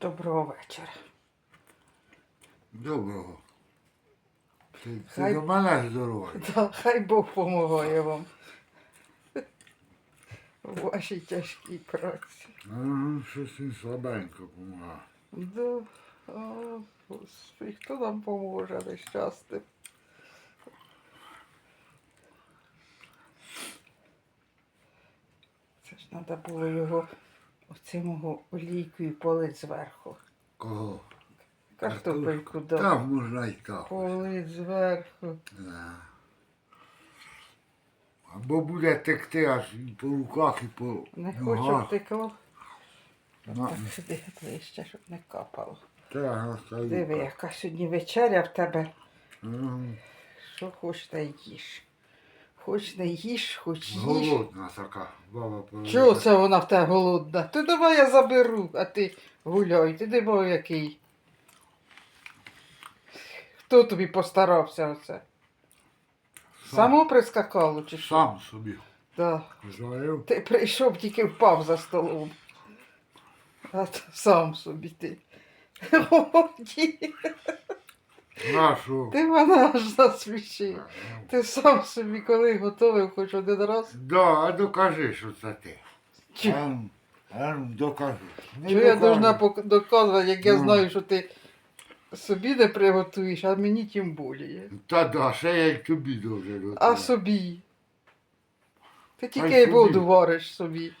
Доброго вечора. Доброго. Ти, ти Хай- до мене здоровий. Та хай Бог помагає вам. У вашій тяжкій праці. Ну, щось він слабенько допомагає. Да. О, Господи, хто нам поможе нещастим? Це ж треба було його оцим олійкою полить зверху. Кого? Картопельку дав. Там можна й так. Полить зверху. Да. Або буде текти аж і по руках, і по Не хочу ногах. втекло. На- Так сюди ближче, щоб не капало. Так, настаю. Диви, яка сьогодні вечеря в тебе. Ага. Що хоч та їж. Хоч не їж, хоч їж. Голодна така баба повела. Чого це вона в тебе голодна? То давай я заберу, а ти гуляй, ти диво який. Хто тобі постарався оце? Сам. Само прискакало чи що? Сам собі Да. зварив. Ти прийшов, тільки впав за столом. А сам собі ти. О. Нашу. Ти мене аж засмішив. Ти сам собі коли готовив хоч один раз. Да, а докажи, що це ти. Ну, а ну, докажи. Не Чого я докажу. должна пок- доказувати, як я Ну. знаю, що ти собі не приготуєш, а мені тим більше. Та да, ще я й тобі дуже готую. А собі. Ти тільки й собі? воду вариш собі.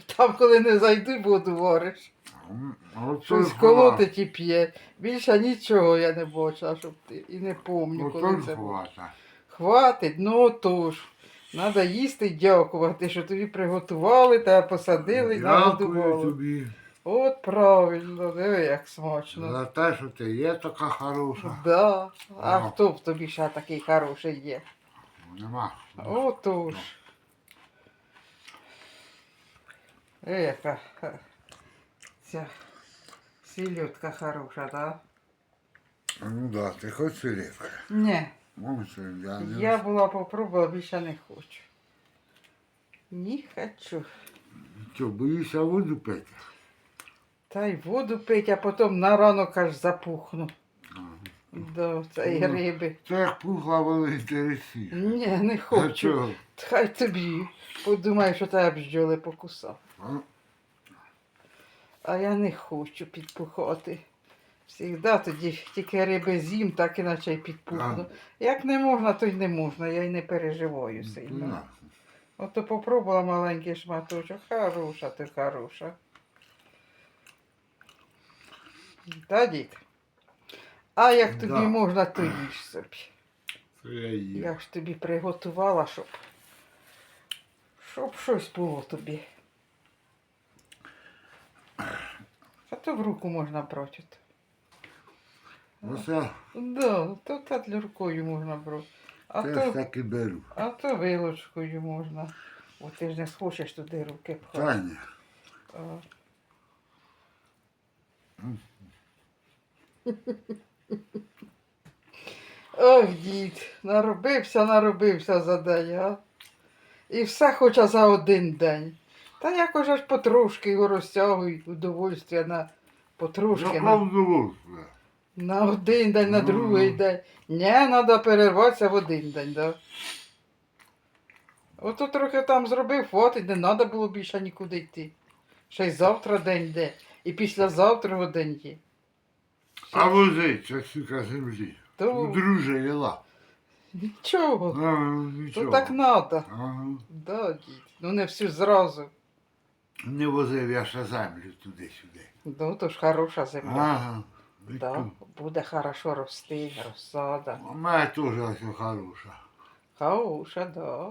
Там, коли не зайду, вариш. М, оце Щось ж колотить і п'є. Більше нічого я не бачила, щоб ти. І не помню, хвата. коли це ж було. Хватить, ну тож. Треба їсти і дякувати, що тобі приготували, тебе посадили і нагодували. тобі От правильно, диви, як смачно. за те, що ти є така хороша. Да. А хто в тобі ще такий хороший є? Нема. Отож. Яка ця сільотка хороша, да? Ну да, ти хоч селівка. Ні, Ну, я не я була попробувала, більше не хочу. Не хочу. Що, боїшся воду пити? Та й воду пить, а потім на ранок аж запухну. Ага. До цієї Ну, риби. Це як пухла волинтересі. Ні, не хочу. Хай тобі. Подумай, що тебе бджоли покусав. А? Я не хочу підпухати. Всігда тоді тільки риби з'їм, так іначе й підпухну. Як не можна, то й не можна, я й не переживаю сильно. Ото попробувала маленький шматочок. Хороша ти хороша. Та дід. А як тобі Да. можна, то їж собі. Я. Я ж тобі приготувала, щоб. Щоб щось було тобі. А то в руку можна брати. Оце Да, то так рукою можна брати. А теж то, так і беру. а то вилочкою можна. О, ти ж не схочеш туди руки пхати. Таня. А. Ох, дід, наробився, наробився за день, а? І все хоча за один день. Та якось аж потрошки його розтягують удовольствия на потрошки. На, правду на один день, на Ну. другий день. Ні, треба перерватися в один день, да. Ото трохи там зробив, хватить, не треба було більше нікуди йти. Ще й завтра день йде, і післязавтра день є. А вози, це сука землі. То Ну, друже, вела. нічого, А, ну, то так треба. Ага. Да, дід. Ну не всю зразу. Не возив я ще землю туди-сюди. Ну, то ж хороша земля. Ага. Да, буде хорошо рости, розсада. В мене теж ось хороша. Хороша, да.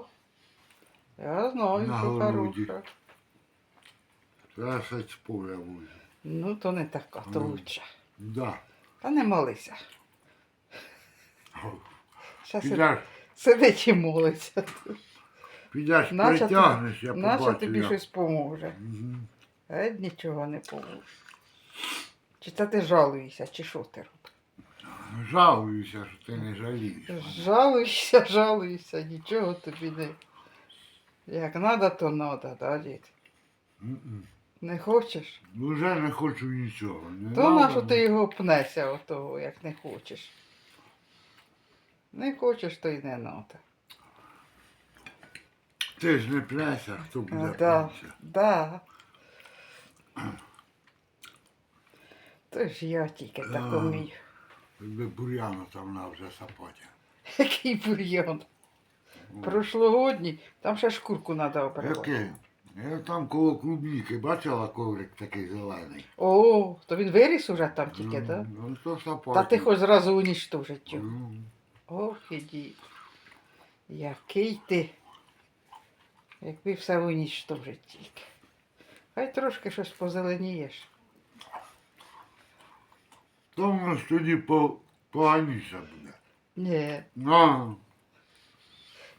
Я знаю, На що городі. хороша. З поля возив. Ну, то не така, то Ну. лучше. Да. Та не молися. Сид- Підеш, сидить і молиться. Підеш Наче притягнеш, я побачу. тобі як. щось поможе. Мгм. Геть нічого не поможе. Чи це ти жалуєшся, чи що ти робиш? Жалуюся, що ти не жалієш. мене. Жалуйся, жалуйся, нічого тобі не. Як треба, то треба, да, дід? Мгм. Не хочеш? Вже не хочу нічого. Не То на що ти його пнеся отого, як не хочеш. Не хочеш, то й не надо. Ти ж не пляся, хто буде Ну, да, пляся. да. То ж я тільки так А. умію. Якби бур'яна там на вже сапотя. Який бур'ян. Прошлогодній, там ще шкурку треба обривати. Яке? Я там коло клубніки бачила коврик такий зелений. О, то він виріс уже там тільки, Ну, так? Ну, то сапотя. Та ти хоч зразу уніштожить його. Ну, Ох, іді. Який ти. Якби все уніштожить тільки. Хай трошки щось позеленієш. То воно ж тоді по, поганіше буде. Ні. Ну,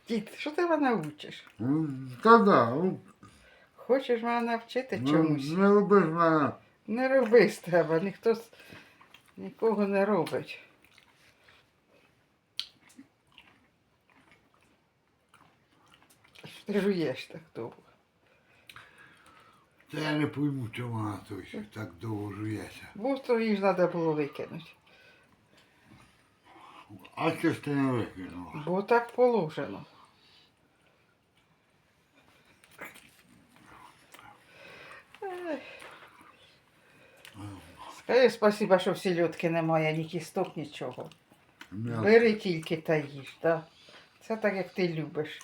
Дід, що ти мене учиш? ну, та да, ну, Хочеш мене навчити ну, чомусь? не ж мене. Не роби з тебе, ніхто з- нікого не робить. Ти жуєш так довго? Та я не пойму, чому вона той так довго жується. Бо її ж треба було викинути. А це ж ти не викинула. Бо так положено. Скажи спасіба, що в сільотки немає ні кісток, нічого. Бери тільки та їж, да? Це так, як ти любиш.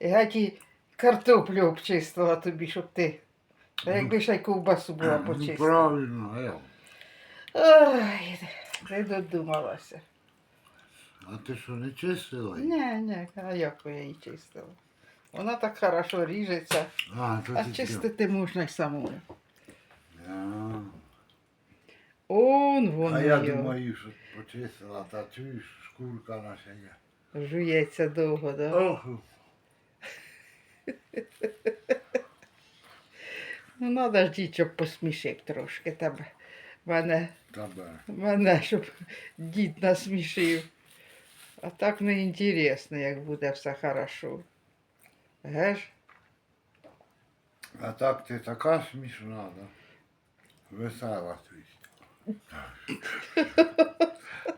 Геть і картоплю обчистила тобі, щоб ти. Та якби ще й ковбасу була Ну, почистила. правильно, я. Ой, ти додумалася. А ти що, не чистила? її? Ні, ні, а як я її чистила? Вона так хорошо ріжеться, А, то а ти чистити можна й самою. А, Он воно а я його. думаю, що почистила, та чуєш, шкурка наша є. Жується довго, да? Ох, Ну, треба ж щоб посмішив трошки тебе. Мене, тебе. мене, щоб дід насмішив. А так не інтересно, як буде все хорошо. Геш? А так ти така смішна, да? Весела ти.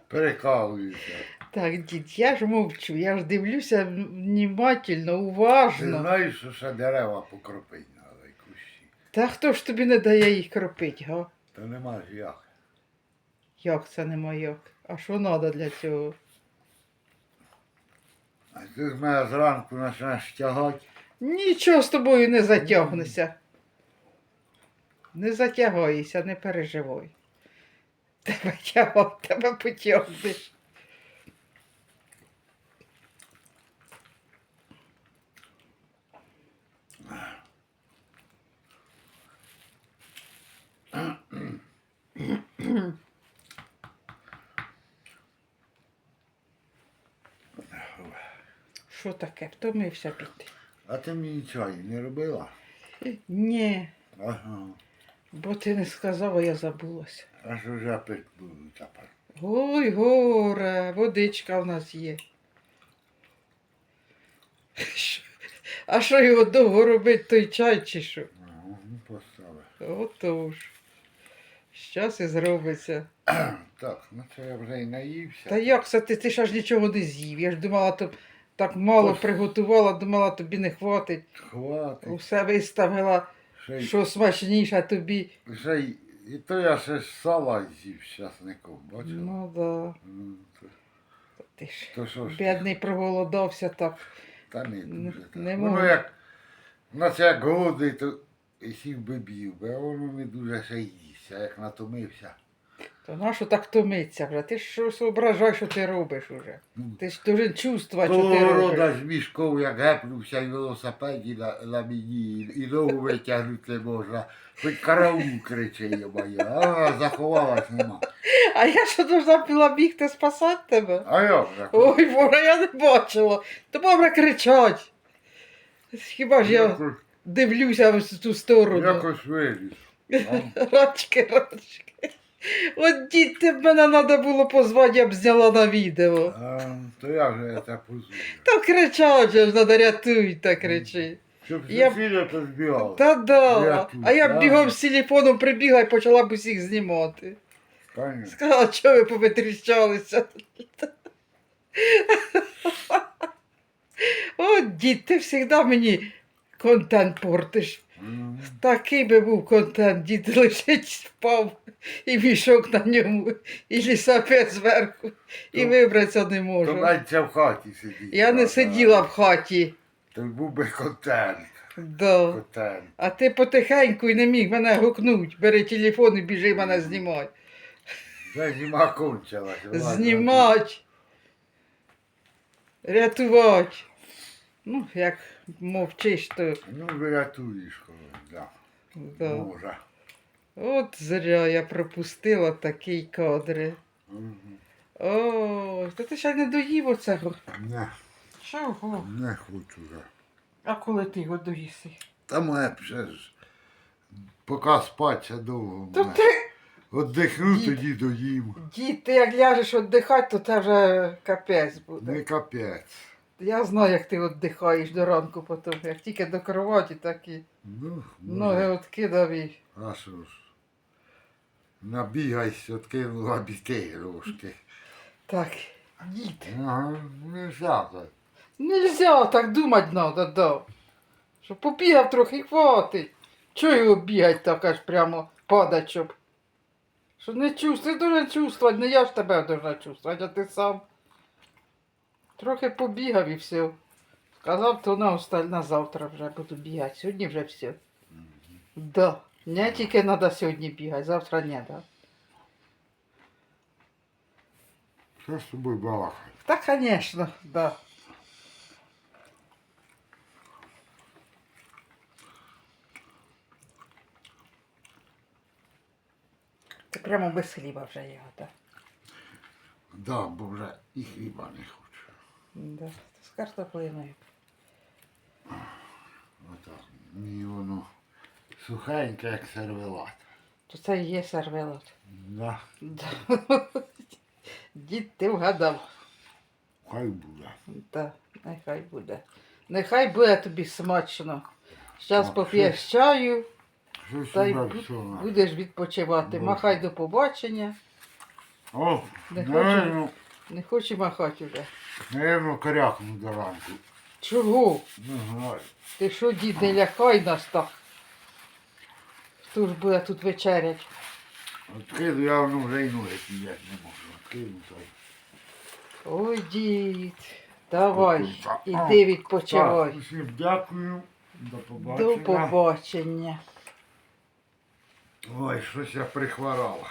Перекалуюся. Так, дід, я ж мовчу, я ж дивлюся внимательно, Ти уважно. знаєш, що ще дерева покропить треба, і кущі. Та хто ж тобі не дає їх кропити, га? Та нема ж як. Як це не мояк? А що треба для цього? А ти з мене зранку почнеш тягати. Нічого з тобою не затягнеся. Не затягайся, не переживай. Тебе тягав, тебе потягнеш. Що таке? Втомився піти? А ти мені чай не робила? Ні, Ага. бо ти не сказала, я забулася. А що ж я пить буду тепер? Ой, горе, водичка в нас є. Що- А що його довго робить, той чай чи що? Ага, ну поставив. Отож. Щас і зробиться. Так, ну це я вже і наївся. Та як це ти, ти ж аж нічого не з'їв? Я ж думала, то так мало Ось. приготувала, думала, тобі не хватить. Хватить. Усе виставила, Ще й, що смачніше тобі. ще й, і то я ще ж сала з'їв з часником, бачила? Ну да. Ну, то, Ти ж то що ж, бідний проголодався так. та не дуже так. не воно можу. як, наче як голодний, то і сів би б'їв, би, а воно не дуже ще їсть, а як натомився. То нащо так томиться вже? Ти ж що соображай, що ти робиш уже. Ну, Ти ж дуже чувствувати, що ти Того робиш. рода з мішком, як гепнувся і велосипеді на, на мені, і ногу витягнути не можна. Хоч караул криче моя, а заховалась нема. А я що должна була бігти спасати тебе? А же? Ой, Боже, я не бачила. То добре кричать. Хіба ж я Якось, дивлюся в ту сторону. якось виліз. А? Рачки, рачки. От дід ти мене треба було позвати, я б зняла на відео. А, то як же я тебе позволю? Та кричать же ж, треба рятуй, та кричи. Щоб Я- сусіда позбігав. Та да. А я да. б бігом з телефоном прибігла і почала б усіх знімати. Конечно. Сказала, що ви повитріщалися. О, дід, ти завжди мені контент портиш. Такий би був контент, дід лежить, впав, і мішок на ньому, і лісапет зверху, і То- вибратися не То можу. навіть це в хаті сидіть. Я не сиділа в хаті. То був би контент. Да. Контент. А ти потихеньку і не міг мене гукнуть. Бери телефон і біжи мене знімай. Вже зима кончилась. ладно. Знімать. Рятувати. Ну, як мовчиш, то Ну, врятуєш когось, да. да. Може. От зря я пропустила такий кадри. Мгм. О, то ти ще не доїв оцього. Не, Чого? не хочу вже. А коли ти його доїси? Та моє ще ж. Поки спать ще довго. То мене. ти, Отдихну, Дід. тоді доїм. дід, ти як ляжеш віддихати, то це вже капець буде. Не капець. Я знаю, як ти віддихаєш до ранку потім. Як тільки до кроваті, так і Ну, ноги відкидав і. А що ж. Набігайся, откинула біти трошки. Так, дід. Ага, не всяке. Нельзя так думати надо, да. Що побігав трохи, хватить. Чого його бігать так аж прямо падать, щоб. Що не чувствує, дуже чувствувати, не я ж тебе должна чувствувати, а ти сам. Трохи побігав і все. Сказав, то на осталь на завтра вже буду бігати. Сьогодні вже все. Да. Не тільки треба сьогодні бігати, завтра не, да. Що з тобою балакати? Та, звісно, да. Ти прямо без хліба вже його, так? Да, бо вже і хліба не хочу. Да. З картоплиною. Отак. Мені воно сухеньке, як сервелат. То це і є сервелот. Да, Да. Дід, ти вгадав. хай буде. Да, нехай буде. Нехай буде тобі смачно. Зараз поп'єш чаю, Щось та й бу- будеш відпочивати. Боже. Махай до побачення. О, Не наверно, Не хочу махати вже. Наверно, корякну до ранку. Чого? Не знаю. Ти що, дід, не лякай нас так? Хто ж буде тут вечерять? Откину, я воно вже й ноги підняти не можу. Откину то. й- Ой, дід, давай, Так, іди Так, відпочивай. усім дякую. До побачення. До побачення. Ой, щось я прихворала.